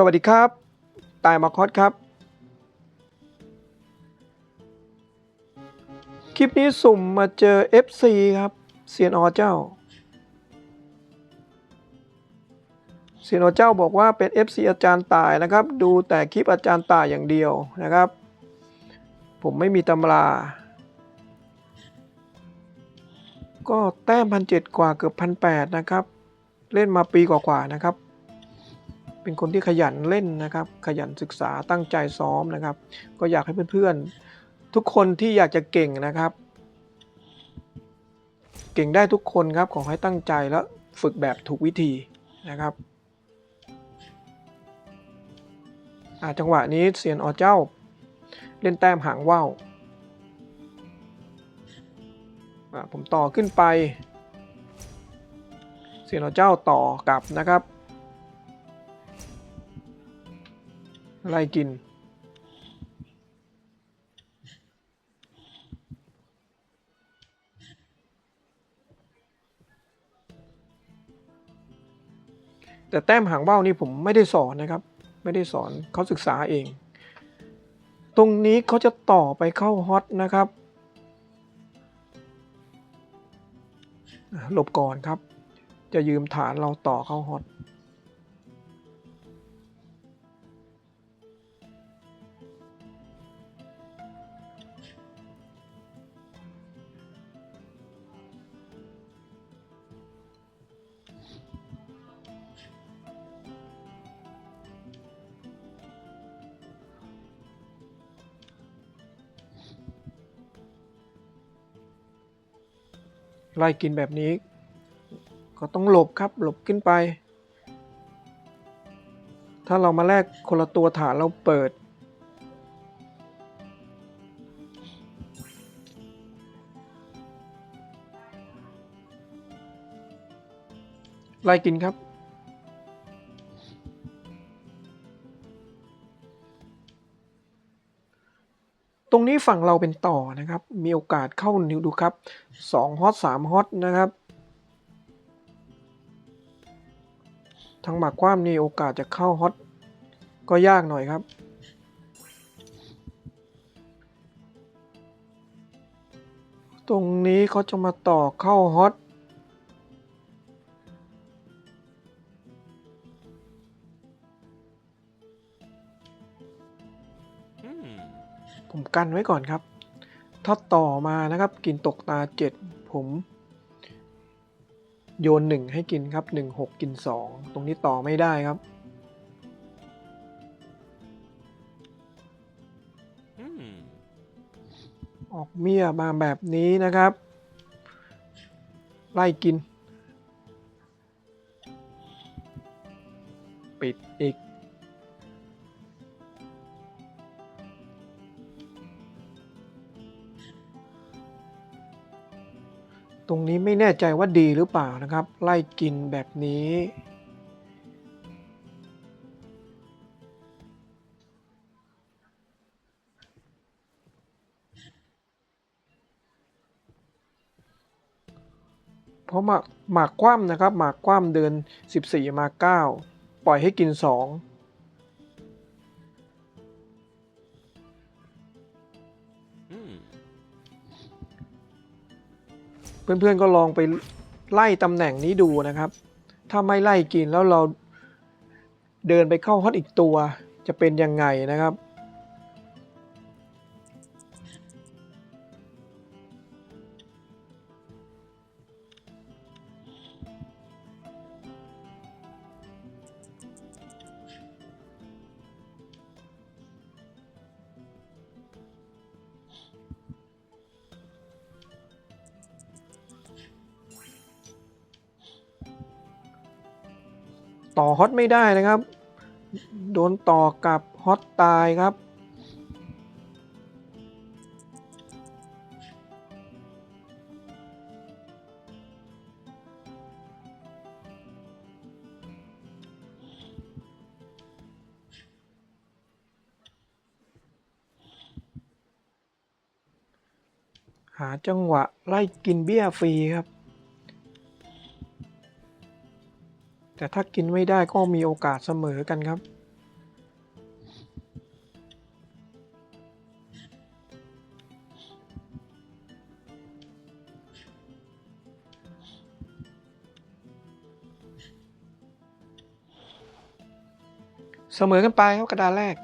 สวัสดีครับ ตายมาคอสครับ คลิปนี้สุ่มมาเจอ FC ครับเซียนอเจ้าเซียนอเจ้าบอกว่าเป็น FC อาจารย์ตายนะครับ ดูแต่คลิปอาจารย์ตายอย่างเดียวนะครับ ผมไม่มีตำรา ก็แต้มพันเจ็ดกว่าเกือบพันแปดนะครับ เล่นมาปีกว่าๆนะครับ เป็นคนที่ขยันเล่นนะครับ ขยันศึกษาตั้งใจซ้อมนะครับ ก็อยากให้เพื่อนๆ ทุกคนที่อยากจะเก่งนะครับ เก่งได้ทุกคนครับขอให้ตั้งใจแล้วฝึกแบบถูกวิธีนะครับจังหวะนี้เซียนออเจ้า เล่นแต้มหางว่าวผมต่อขึ้นไปเซียนอเจ้าต่อกลับนะครับ ไล่กิน แต่แต้มหางว่าวนี่ผมไม่ได้สอนนะครับ ไม่ได้สอนเขาศึกษาเอง ตรงนี้เขาจะต่อไปเข้าฮอตนะครับหลบก่อนครับ จะยืมฐานเราต่อเข้าฮอต ไล่กินแบบนี้ ก็ต้องหลบครับหลบขึ้นไป ถ้าเรามาแลกคนละตัวฐานเราเปิด ไล่กินครับ ตรงนี้ฝั่งเราเป็นต่อนะครับ มีโอกาสเข้านิวดูครับ2ฮอต3ฮอตนะครับ ทางหมากคว้ามนี่โอกาสจะเข้าฮอตก็ยากหน่อยครับ ตรงนี้เขาจะมาต่อเข้าฮอต ผมกันไว้ก่อนครับ ถ้าต่อมานะครับกินตกตาเจ็ดผม โยนหนึ่งให้กินครับหนึ่งหกกินสองตรงนี้ต่อไม่ได้ครับออกเมียมาแบบนี้นะครับ ไล่กิน ปิดอีก ตรงนี้ไม่แน่ใจว่าดีหรือเปล่านะครับ ไล่กินแบบนี้ เพราะหมากหมากคว่ำนะครับ หมากคว่ำเดิน 14 มา 9 ปล่อยให้กิน 2 เพื่อนๆก็ลองไปไล่ตำแหน่งนี้ดูนะครับ ถ้าไม่ไล่กินแล้วเราเดินไปเข้าฮอตอีกตัวจะเป็นยังไงนะครับ ต่อฮอตไม่ได้นะครับ โดนต่อกับฮอตตายครับ หาจังหวะไล่กินเบี้ยฟรีครับ แต่ถ้ากินไม่ได้ก็มีโอกาสเสมอกันครับ เสมอกันไปครับกระดาษแรก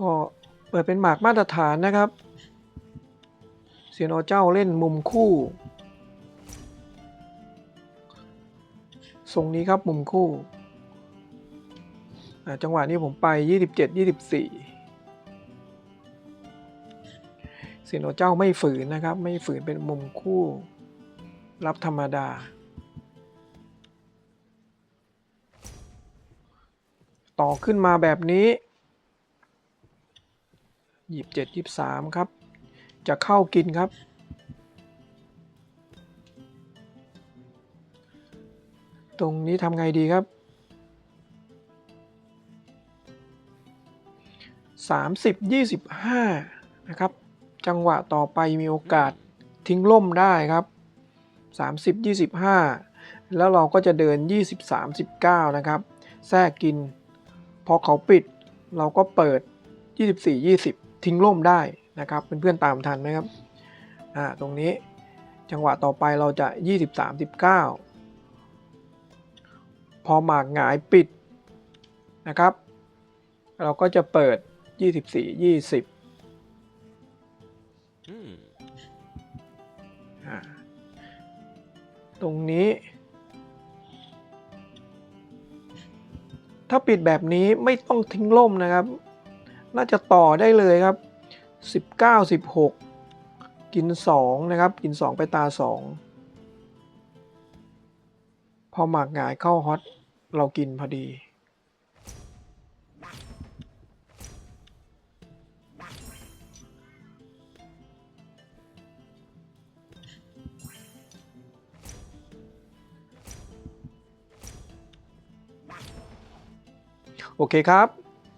ก็เปิดเป็นหมากมาตรฐานนะครับเซียนอเจ้าเล่นมุมคู่ทรงนี้ครับมุมคู่ จังหวะนี้ผมไป 27 24เซียนอเจ้าไม่ฝืนนะครับ ไม่ฝืนเป็นมุมคู่ รับธรรมดา ต่อขึ้นมาแบบนี้ ยี่สิบเจ็ดยี่สามครับ จะเข้ากินครับ ตรงนี้ทำไงดีครับ30 25นะครับ จังหวะต่อไปมีโอกาสทิ้งล่มได้ครับ30 25แล้วเราก็จะเดิน 20 39 นะครับ แทรกกิน พอเขาปิด เราก็เปิด 24 20 ทิ้งล่มได้นะครับเพื่อนๆตามทันไหมครับอ่าตรงนี้จังหวะต่อไปเราจะ 23 19 พอหมากหงายปิดนะครับ เราก็จะเปิด 24 20 Hmm. อ่าตรงนี้ ถ้าปิดแบบนี้ไม่ต้องทิ้งล่มนะครับ น่าจะต่อได้เลยครับ 19 16 กิน 2 นะครับ กิน 2 ไปตา 2 พอหมากหงายเข้าฮอต เรากินพอดี โอเคครับ